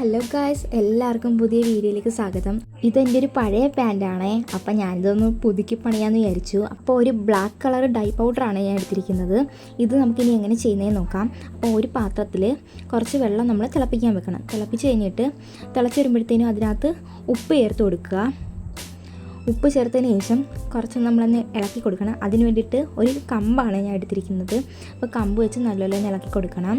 Hello guys എല്ലാവർക്കും പുതിയ വീഡിയോയിലേക്ക് സ്വാഗതം. ഇതെന്റെ ഒരു പഴയ പാന്റാണേ അപ്പം ഞാനിതൊന്ന് പുതുക്കി പണിയാന്ന് വിചാരിച്ചു. അപ്പോൾ ഒരു ബ്ലാക്ക് കളർ ഡൈ പൗഡറാണ് ഞാൻ എടുത്തിരിക്കുന്നത്. ഇത് നമുക്കിനി എങ്ങനെ ചെയ്യുന്നതെന്ന് നോക്കാം. അപ്പോൾ ഒരു പാത്രത്തിൽ കുറച്ച് വെള്ളം നമ്മൾ തിളപ്പിക്കാൻ വെക്കണം. തിളപ്പിച്ച് കഴിഞ്ഞിട്ട് തിളച്ച് വരുമ്പോഴത്തേനും അതിനകത്ത് ഉപ്പ് ചേർത്ത് കൊടുക്കുക. ഉപ്പ് ചേർത്തതിന് ശേഷം കുറച്ച് നമ്മളൊന്ന് ഇളക്കി കൊടുക്കണം. അതിന് വേണ്ടിയിട്ട് ഒരു കമ്പാണ് ഞാൻ എടുത്തിരിക്കുന്നത്. അപ്പോൾ കമ്പ് വെച്ച് നല്ലപോലെ ഇളക്കി കൊടുക്കണം.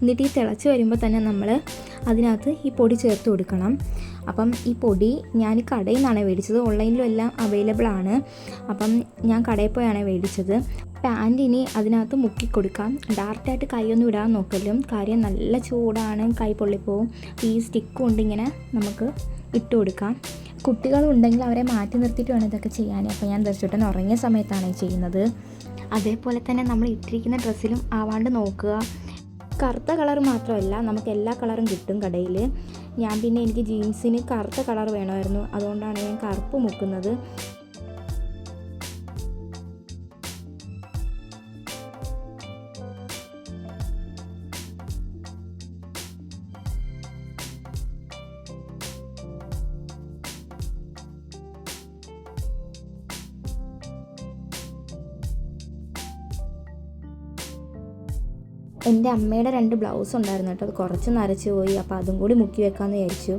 എന്നിട്ട് ഈ തിളച്ച് വരുമ്പോൾ തന്നെ നമ്മൾ അതിനകത്ത് ഈ പൊടി ചേർത്ത് കൊടുക്കണം. അപ്പം ഈ പൊടി ഞാൻ കടയിൽ നിന്നാണ് മേടിച്ചത്. ഓൺലൈനിലും എല്ലാം അവൈലബിൾ ആണ്. അപ്പം ഞാൻ കടയിൽ പോയാണ് മേടിച്ചത്. പാന്റിനി അതിനകത്ത് മുക്കി കൊടുക്കാം. ഡയറക്റ്റായിട്ട് കൈയൊന്നും ഇടാൻ നോക്കലും കാര്യം നല്ല ചൂടാണ്. കൈ പൊള്ളിപ്പോവും. ഈ സ്റ്റിക്ക് കൊണ്ട് ഇങ്ങനെ നമുക്ക് ഇട്ട് കൊടുക്കാം. കുട്ടികളുണ്ടെങ്കിൽ അവരെ മാറ്റി നിർത്തിയിട്ട് വേണം ഇതൊക്കെ ചെയ്യാൻ. അപ്പോൾ ഞാൻ ദർശുട്ടൻ ഉറങ്ങിയ സമയത്താണ് ചെയ്യുന്നത്. അതേപോലെ തന്നെ നമ്മൾ ഇട്ടിരിക്കുന്ന ഡ്രസ്സിലും ആവാണ്ട് നോക്കുക. കറുത്ത കളർ മാത്രമല്ല നമുക്ക് എല്ലാ കളറും കിട്ടും കടയിൽ ഞാൻ പിന്നെ എനിക്ക് ജീൻസിന് കറുത്ത കളർ വേണമായിരുന്നു. അതുകൊണ്ടാണ് ഞാൻ കറുപ്പ് മുക്കുന്നത്. എന്റെ അമ്മയുടെ രണ്ട് ബ്ലൗസ് ഉണ്ടായിരുന്നു കേട്ടോ. അത് കുറച്ച് നരച്ച് പോയി. അപ്പോൾ അതും കൂടി മുക്കി വെക്കാമെന്ന് വിചാരിച്ചു.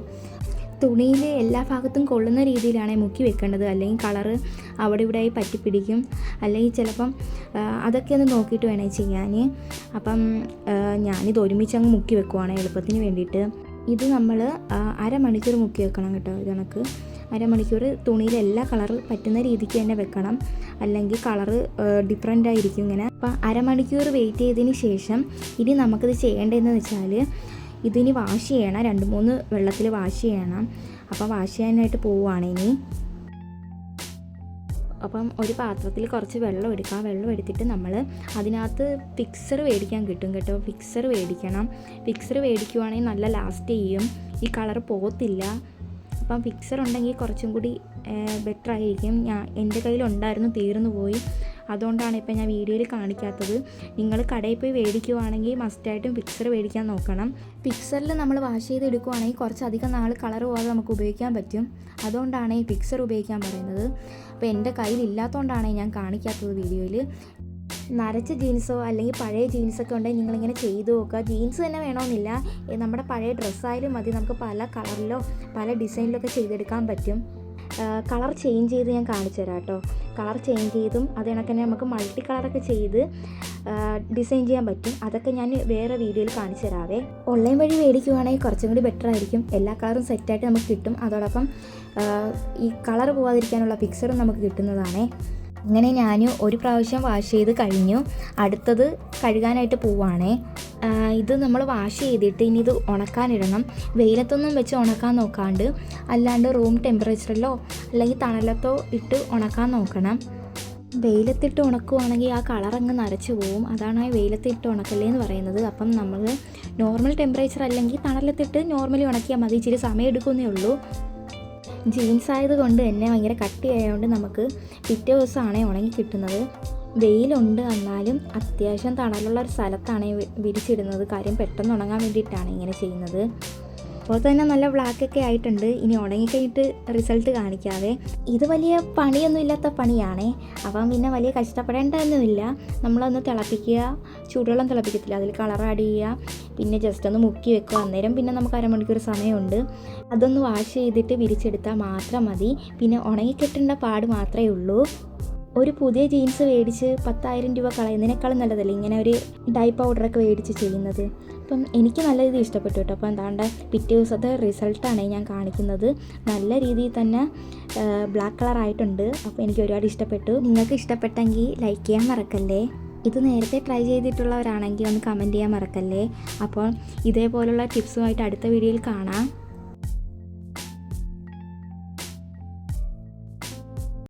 തുണിയിലെ എല്ലാ ഭാഗത്തും കൊള്ളുന്ന രീതിയിലാണ് മുക്കി വെക്കേണ്ടത്. അല്ലെങ്കിൽ കളറ് അവിടെ ഇവിടെ ആയി പറ്റിപ്പിടിക്കും. അല്ലെങ്കിൽ ചിലപ്പം അതൊക്കെ ഒന്ന് നോക്കിയിട്ട് വേണേ ചെയ്യാൻ. അപ്പം ഞാനിത് ഒരുമിച്ച് അങ്ങ് മുക്കി വെക്കുവാണ് എളുപ്പത്തിന് വേണ്ടിയിട്ട്. ഇത് നമ്മൾ അരമണിക്കൂർ മുക്കി വെക്കണം കേട്ടോ ഇത് കണക്ക് അരമണിക്കൂർ തുണിയിൽ എല്ലാ കളർ പറ്റുന്ന രീതിക്ക് തന്നെ വെക്കണം. അല്ലെങ്കിൽ കളറ് ഡിഫറെന്റ് ആയിരിക്കും ഇങ്ങനെ. അപ്പം അരമണിക്കൂർ വെയിറ്റ് ചെയ്തതിന് ശേഷം ഇനി നമുക്കിത് ചെയ്യേണ്ടതെന്ന് വെച്ചാൽ ഇതിനി വാഷ് ചെയ്യണം. രണ്ട് മൂന്ന് വെള്ളത്തിൽ വാഷ് ചെയ്യണം. അപ്പോൾ വാഷ് ചെയ്യാനായിട്ട് പോവുകയാണ് ഇനി. അപ്പം ഒരു പാത്രത്തിൽ കുറച്ച് വെള്ളം എടുക്കാം. വെള്ളം എടുത്തിട്ട് നമ്മൾ അതിനകത്ത് ഫിക്സർ മേടിക്കാൻ കിട്ടും കേട്ടോ. ഫിക്സർ മേടിക്കണം. ഫിക്സർ മേടിക്കുവാണെങ്കിൽ നല്ല ലാസ്റ്റ് ചെയ്യും. ഈ കളർ പോകത്തില്ല. അപ്പം ഫിക്സർ ഉണ്ടെങ്കിൽ കുറച്ചും കൂടി ബെറ്റർ ആയിരിക്കും. ഞാൻ എന്റെ കയ്യിലുണ്ടായിരുന്നു തീർന്നു പോയി. അതുകൊണ്ടാണ് ഇപ്പം ഞാൻ വീഡിയോയിൽ കാണിക്കാത്തത്. നിങ്ങൾ കടയിൽ പോയി മേടിക്കുവാണെങ്കിൽ മസ്റ്റായിട്ടും ഫിക്സർ മേടിക്കാൻ നോക്കണം. ഫിക്സറിൽ നമ്മൾ വാഷ് ചെയ്ത് എടുക്കുവാണെങ്കിൽ കുറച്ചധികം നാൾ കളർ പോകാതെ നമുക്ക് ഉപയോഗിക്കാൻ പറ്റും. അതുകൊണ്ടാണ് ഈ ഫിക്സർ ഉപയോഗിക്കാൻ പറയുന്നത്. അപ്പോൾ എന്റെ കയ്യിലില്ലാത്തതുകൊണ്ടാണ് ഞാൻ കാണിക്കാത്തത് വീഡിയോയിൽ. നരച്ച ജീൻസോ അല്ലെങ്കിൽ പഴയ ജീൻസൊക്കെ ഉണ്ടെങ്കിൽ നിങ്ങളിങ്ങനെ ചെയ്തു നോക്കുക. ജീൻസ് തന്നെ വേണമെന്നില്ല. നമ്മുടെ പഴയ ഡ്രസ്സായാലും മതി. നമുക്ക് പല കളറിലോ പല ഡിസൈനിലോ ഒക്കെ ചെയ്തെടുക്കാൻ പറ്റും. കളർ ചേഞ്ച് ചെയ്ത് ഞാൻ കാണിച്ചു തരാം കേട്ടോ. കളർ ചേഞ്ച് ചെയ്തും അത് കണക്ക് തന്നെ നമുക്ക് മൾട്ടി കളറൊക്കെ ചെയ്ത് ഡിസൈൻ ചെയ്യാൻ പറ്റും. അതൊക്കെ ഞാൻ വേറെ വീഡിയോയിൽ കാണിച്ചു തരാവേ. ഓൺലൈൻ വഴി മേടിക്കുവാണെങ്കിൽ കുറച്ചും കൂടി ബെറ്റർ ആയിരിക്കും. എല്ലാ കളറും സെറ്റായിട്ട് നമുക്ക് കിട്ടും. അതോടൊപ്പം ഈ കളർ പോകാതിരിക്കാനുള്ള ഫിക്സറും നമുക്ക് കിട്ടുന്നതാണേ. അങ്ങനെ ഞാൻ ഒരു പ്രാവശ്യം വാഷ് ചെയ്ത് കഴിഞ്ഞു. അടുത്തത് കഴുകാനായിട്ട് പോവാണേ. ഇത് നമ്മൾ വാഷ് ചെയ്തിട്ട് ഇനി ഇത് ഉണക്കാനിടണം. വെയിലത്തൊന്നും വെച്ച് ഉണക്കാൻ നോക്കാണ്ട് അല്ലാണ്ട് റൂം ടെമ്പറേച്ചറിലോ അല്ലെങ്കിൽ തണലത്തോ ഇട്ട് ഉണക്കാൻ നോക്കണം. വെയിലത്തിട്ട് ഉണക്കുവാണെങ്കിൽ ആ കളർ അങ്ങ് നരച്ചു പോവും. അതാണ് ആ വെയിലത്തിട്ട് ഉണക്കല്ലേ എന്ന് പറയുന്നത്. അപ്പം നമ്മൾ നോർമൽ ടെമ്പറേച്ചർ അല്ലെങ്കിൽ തണലത്തിട്ട് നോർമലി ഉണക്കിയാൽ മതി. ഇച്ചിരി സമയം എടുക്കുന്നേ ഉള്ളൂ. ജീൻസ് ആയതുകൊണ്ട് തന്നെ ഭയങ്കര കട്ടിയായതുകൊണ്ട് നമുക്ക് പിറ്റേ ദിവസമാണ് ഉണങ്ങി കിട്ടുന്നത്. വെയിലുണ്ട് എന്നാലും അത്യാവശ്യം തണലുള്ള ഒരു സ്ഥലത്താണ് വിരിച്ചിടുന്നത്. കാര്യം പെട്ടെന്ന് ഉണങ്ങാൻ വേണ്ടിയിട്ടാണ് ഇങ്ങനെ ചെയ്യുന്നത്. അപ്പോൾ തന്നെ നല്ല ബ്ലാക്ക് ഒക്കെ ആയിട്ടുണ്ട്. ഇനി ഉണങ്ങിക്കഴിഞ്ഞിട്ട് റിസൾട്ട് കാണിക്കാതെ ഇത് വലിയ പണിയൊന്നും ഇല്ലാത്ത പണിയാണേ. അപ്പം പിന്നെ വലിയ കഷ്ടപ്പെടേണ്ടതൊന്നുമില്ല. നമ്മളൊന്ന് തിളപ്പിക്കുക. ചൂടുവെള്ളം തിളപ്പിക്കത്തില്ല. അതിൽ കളർ ആഡ് ചെയ്യുക. പിന്നെ ജസ്റ്റ് ഒന്ന് മുക്കി വെക്കുക. അന്നേരം പിന്നെ നമുക്ക് അരമണിക്കൂർ സമയമുണ്ട്. അതൊന്ന് വാഷ് ചെയ്തിട്ട് വിരിച്ചെടുത്താൽ മാത്രം മതി. പിന്നെ ഉണങ്ങിക്കെട്ടേണ്ട പാട് മാത്രമേ ഉള്ളൂ. ഒരു പുതിയ ജീൻസ് മേടിച്ച് പത്തായിരം രൂപ കളയുന്നതിനേക്കാളും നല്ലതല്ലേ ഇങ്ങനെ ഒരു ഡൈ പൗഡറൊക്കെ മേടിച്ച് ചെയ്യുന്നത്. അപ്പം എനിക്ക് നല്ല രീതിയിൽ ഇഷ്ടപ്പെട്ടു കേട്ടോ. അപ്പോൾ എന്താണ്ട് പിറ്റേ ദിവസത്തെ റിസൾട്ടാണ് ഞാൻ കാണിക്കുന്നത്. നല്ല രീതിയിൽ തന്നെ ബ്ലാക്ക് കളർ ആയിട്ടുണ്ട്. അപ്പോൾ എനിക്ക് ഒരുപാട് ഇഷ്ടപ്പെട്ടു. നിങ്ങൾക്ക് ഇഷ്ടപ്പെട്ടെങ്കിൽ ലൈക്ക് ചെയ്യാൻ മറക്കല്ലേ? ഇത് നേരത്തെ ട്രൈ ചെയ്തിട്ടുള്ളവരാണെങ്കിൽ ഒന്ന് കമന്റ് ചെയ്യാൻ മറക്കല്ലേ? അപ്പോൾ ഇതേപോലുള്ള ടിപ്സുമായിട്ട് അടുത്ത വീഡിയോയിൽ കാണാം.